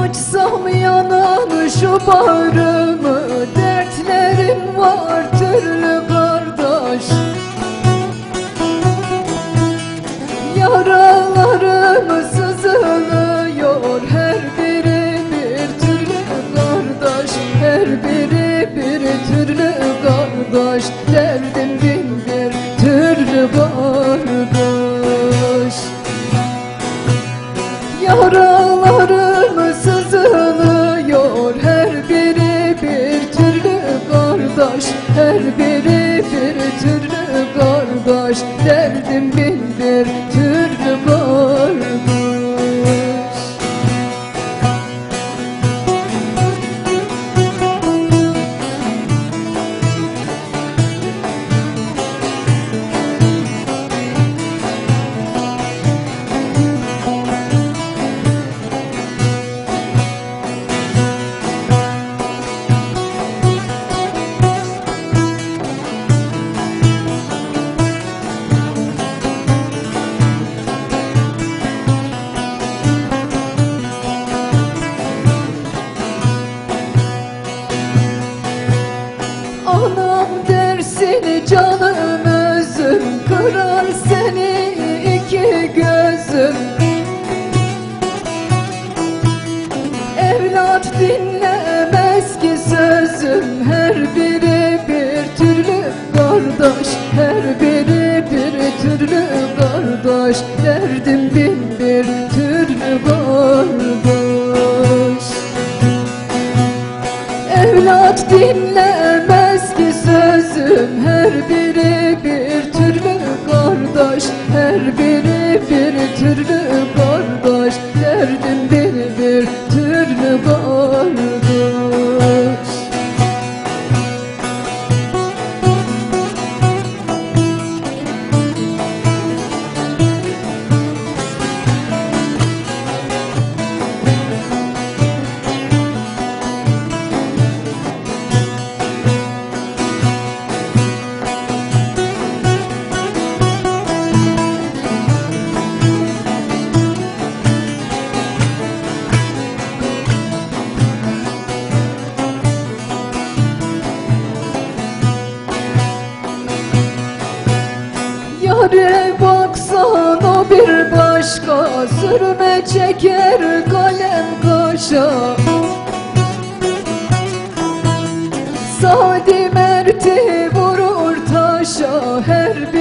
Açsam yanan şu bağrımı Dertlerim var türlü kardeş. Yaralarım sızlıyor Her biri bir türlü kardeş. Her biri bir türlü kardeş. Derdim bir kardeş. Her biri bir türlü kardeş. Derdim bir sözüm Her biri bir türlü kardeş. Her biri bir türlü kardeş. Derdim bin bir türlü kardeş. Evlat dinlemez ki sözüm. Her biri bir türlü kardeş. Her biri bir türlü bir başka Sürme çeker kalem kaşa. Sadi merti vurur taşa Her bir